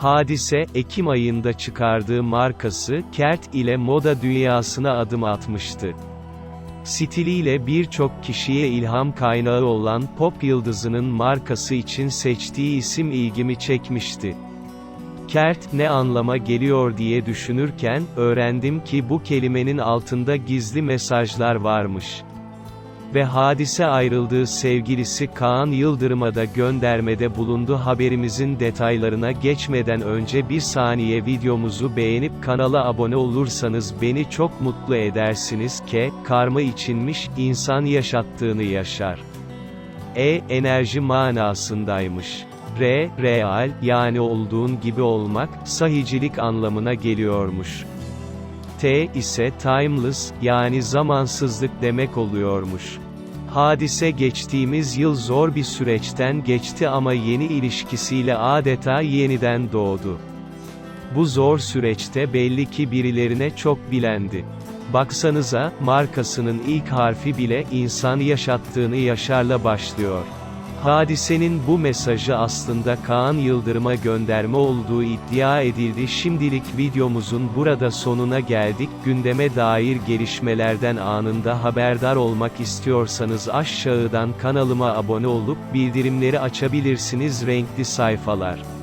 Hadise, Ekim ayında çıkardığı markası, Kert ile moda dünyasına adım atmıştı. Stiliyle birçok kişiye ilham kaynağı olan pop yıldızının markası için seçtiği isim ilgimi çekmişti. Kert ne anlama geliyor diye düşünürken, öğrendim ki bu kelimenin altında gizli mesajlar varmış. Ve hadise ayrıldığı sevgilisi Kaan Yıldırım'a da göndermede bulundu haberimizin detaylarına geçmeden önce bir saniye videomuzu beğenip kanala abone olursanız beni çok mutlu edersiniz K, karma içinmiş, insan yaşattığını yaşar. E, enerji manasındaymış. R, real, yani olduğun gibi olmak, sahicilik anlamına geliyormuş. T ise timeless, yani zamansızlık demek oluyormuş. Hadise geçtiğimiz yıl zor bir süreçten geçti ama yeni ilişkisiyle adeta yeniden doğdu. Bu zor süreçte belli ki birilerine çok bilendi. Baksanıza, markasının ilk harfi bile insan yaşattığını yaşarla başlıyor. Hadisenin bu mesajı aslında Kaan Yıldırım'a gönderme olduğu iddia edildi. Şimdilik videomuzun burada sonuna geldik. Gündeme dair gelişmelerden anında haberdar olmak istiyorsanız aşağıdan kanalıma abone olup bildirimleri açabilirsiniz. Renkli sayfalar